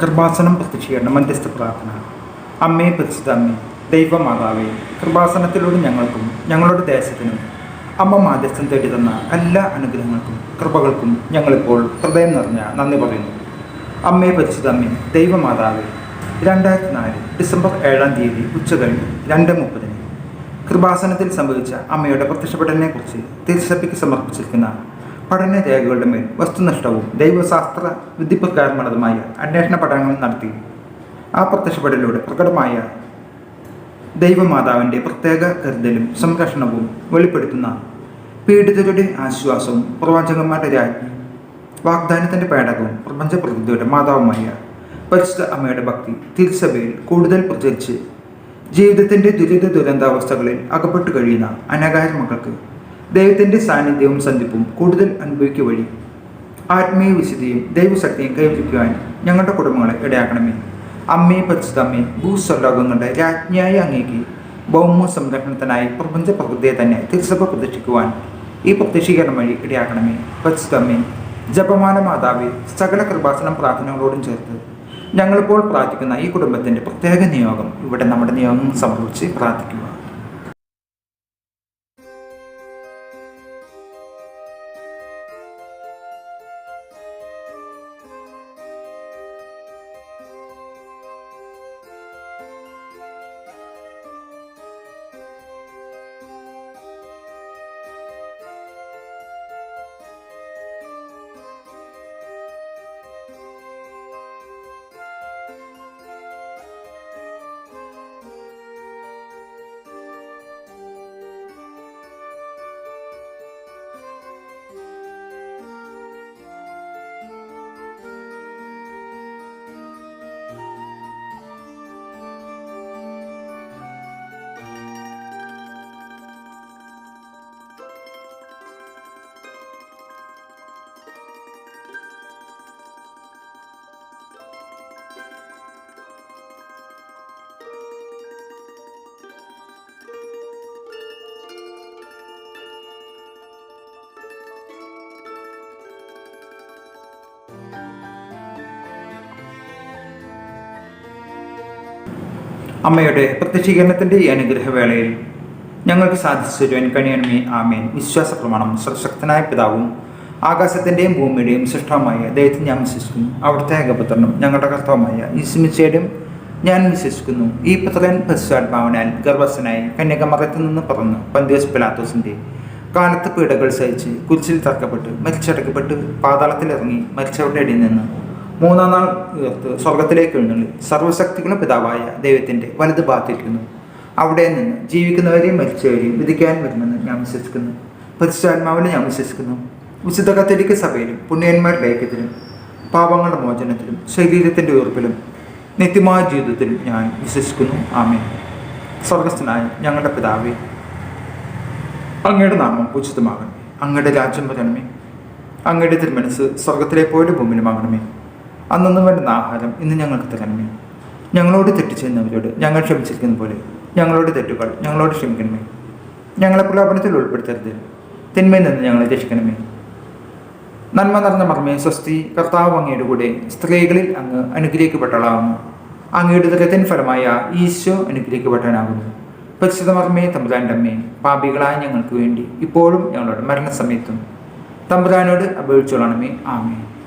കൃപാസനം പ്രത്യക്ഷീകരണം മധ്യസ്ഥ പ്രാർത്ഥന. അമ്മേ പരിശുദ്ധ അമ്മേ ദൈവമാതാവേ കൃപാസനത്തിലൂടെ ഞങ്ങൾക്കും ഞങ്ങളുടെ ദേശത്തിനും അമ്മ മാധ്യസ്ഥം തേടി തന്ന എല്ലാ അനുഗ്രഹങ്ങൾക്കും കൃപകൾക്കും ഞങ്ങളിപ്പോൾ ഹൃദയം നിറഞ്ഞ നന്ദി പറയുന്നു. അമ്മേ പരിശുദ്ധ അമ്മേ ദൈവമാതാവേ രണ്ടായിരത്തി നാല് ഡിസംബർ ഏഴാം തീയതി ഉച്ചകഴിഞ്ഞ് രണ്ട് മുപ്പതിന് കൃപാസനത്തിൽ സംഭവിച്ച അമ്മയുടെ പ്രത്യക്ഷപ്പെടലിനെക്കുറിച്ച് തിരുസഭയ്ക്ക് സമർപ്പിച്ചിരിക്കുന്ന പഠന രേഖകളുടെ മേൽ വസ്തുനിഷ്ഠവും ദൈവശാസ്ത്ര വിധിപ്രകാരമുള്ളതുമായ അന്വേഷണ പഠനങ്ങൾ നടത്തി. ആ പ്രത്യക്ഷപ്പെടലിലൂടെ പ്രകടമായ ദൈവമാതാവിന്റെ പ്രത്യേക കരുതലും സംരക്ഷണവും വെളിപ്പെടുത്തുന്ന പീഡിതരുടെ ആശ്വാസവും പ്രവാചകന്മാരുടെ രാജ്ഞി വാഗ്ദാനത്തിന്റെ പേടകവും പ്രപഞ്ച പ്രകൃതിയുടെ മാതാവുമായ പരിശുദ്ധ അമ്മയുടെ ഭക്തി തിരുസഭയിൽ കൂടുതൽ പ്രചരിച്ച് ജീവിതത്തിന്റെ ദുരിത ദുരന്താവസ്ഥകളിൽ അകപ്പെട്ടു കഴിയുന്ന അനകാര മക്കൾക്ക് ദൈവത്തിന്റെ സാന്നിധ്യവും സന്ധിപ്പും കൂടുതൽ അനുഭവിക്കുക വഴി ആത്മീയ വിശുദ്ധിയും ദൈവശക്തിയും കൈവരിക്കുവാൻ ഞങ്ങളുടെ കുടുംബങ്ങളെ ഇടയാക്കണമേ. അമ്മയെ പരിശുദ്ധമ്മേ ഭൂസ്വലോകങ്ങളുടെ രാജ്ഞിയായ അങ്ങേക്ക് ഭൗമ സംരക്ഷണത്തിനായി പ്രപഞ്ച പ്രകൃതിയെ തന്നെ തിരുസഭ പ്രതിഷ്ഠിക്കുവാൻ ഈ പ്രത്യക്ഷീകരണം വഴി ഇടയാക്കണമേ. പരിശുദ്ധമ്മേ ജപമാന മാതാവി സകല കൃപാസനം പ്രാർത്ഥനകളോടും ചേർത്ത് ഞങ്ങളിപ്പോൾ പ്രാർത്ഥിക്കുന്ന ഈ കുടുംബത്തിന്റെ പ്രത്യേക നിയോഗം ഇവിടെ നമ്മുടെ നിയോഗം സമർപ്പിച്ച് പ്രാർത്ഥിക്കുക അമ്മയുടെ പ്രത്യക്ഷീകരണത്തിന്റെ ഈ അനുഗ്രഹവേളയിൽ ഞങ്ങൾക്ക് സാധിച്ചു തരുവാൻ കഴിയണമേ ആമേൻ. വിശ്വാസ പ്രമാണം സർശക്തനായ പിതാവും ആകാശത്തിന്റെയും ഭൂമിയുടെയും സൃഷ്ടവുമായ ദൈവത്തിൽ ഞാൻ വിശ്വസിക്കുന്നു. അവിടുത്തെ ഏകപുത്രനും ഞങ്ങളുടെ കർത്തവുമായ ഈസ്മിച്ചയുടെയും ഞാൻ വിശ്വസിക്കുന്നു. ഈ പുത്രൻ പശുവാത്മാവിനാൽ ഗർഭസ്ഥനായി കന്യകമറത്തിൽ നിന്ന് പറന്ന് പന്തിയോസ് പിലാത്തോസിന്റെ കാലത്ത് പീഡകൾ സഹിച്ച് കുരിശിൽ തറക്കപ്പെട്ട് മരിച്ചടക്കപ്പെട്ട് പാതാളത്തിലിറങ്ങി മരിച്ചവരുടെ ഇടയിൽ നിന്ന് മൂന്നാം നാൾ ഉയർത്ത് സ്വർഗത്തിലേക്ക് എഴുന്നള്ളി സർവശക്തികളുടെ പിതാവായ ദൈവത്തിന്റെ വലത് ഭാഗത്തിരിക്കുന്നു. അവിടെ നിന്ന് ജീവിക്കുന്നവരെയും മരിച്ചവരെയും വിധിക്കാൻ വരുമെന്ന് ഞാൻ വിശ്വസിക്കുന്നു. പരിശുദ്ധാത്മാവിൽ ഞാൻ വിശ്വസിക്കുന്നു. വിശുദ്ധ കത്തോലിക്ക സഭയിലും പുണ്യന്മാരുടെ ഐക്യത്തിലും പാപങ്ങളുടെ മോചനത്തിലും ശരീരത്തിന്റെ ഉയർപ്പിലും നിത്യമായ ജീവിതത്തിലും ഞാൻ വിശ്വസിക്കുന്നു. ആമേ സ്വർഗസ്ഥനായ ഞങ്ങളുടെ പിതാവേ അങ്ങയുടെ നാമം ഉചിതമാകണമേ അങ്ങയുടെ രാജ്യം വരണമേ. അങ്ങയുടെ തിരുമനസ് സ്വർഗത്തിലെ പോലെ ഭൂമിയിലുമാകണമേ. അന്നൊന്നും വേണ്ടുന്ന ആഹാരം ഇന്ന് ഞങ്ങൾക്ക് തരണമേ. ഞങ്ങളോട് തെറ്റ് ചെയ്യുന്നവരോട് ഞങ്ങൾ ക്ഷമിച്ചിരിക്കുന്ന പോലെ. ഞങ്ങളോട് തെറ്റുകൾ ഞങ്ങളോട് ക്ഷമിക്കണമേ. ഞങ്ങളെ പ്രലോഭനത്തിൽ ഉൾപ്പെടുത്തരുത്. തിന്മയിൽ നിന്ന് ഞങ്ങളെ രക്ഷിക്കണമേ. നന്മ നിറഞ്ഞ മർമ്മേ സ്വസ്തി കർത്താവ് അങ്ങയുടെ കൂടെ സ്ത്രീകളിൽ അങ്ങ് അനുഗ്രഹിക്കപ്പെട്ടളാകുന്നു അങ്ങയുടെ ദുരത്തിൻ ഫലമായ ഈശോ അനുഗ്രഹിക്കപ്പെട്ടവനാകുന്നു. പരിശുദ്ധമർമ്മേ തമ്പുരാന്റെ അമ്മേ പാപികളായ ഞങ്ങൾക്ക് വേണ്ടി ഇപ്പോഴും ഞങ്ങളുടെ മരണസമയത്തും തമ്പുരാനോട് അപേക്ഷിച്ചോളണമേ. ആമേ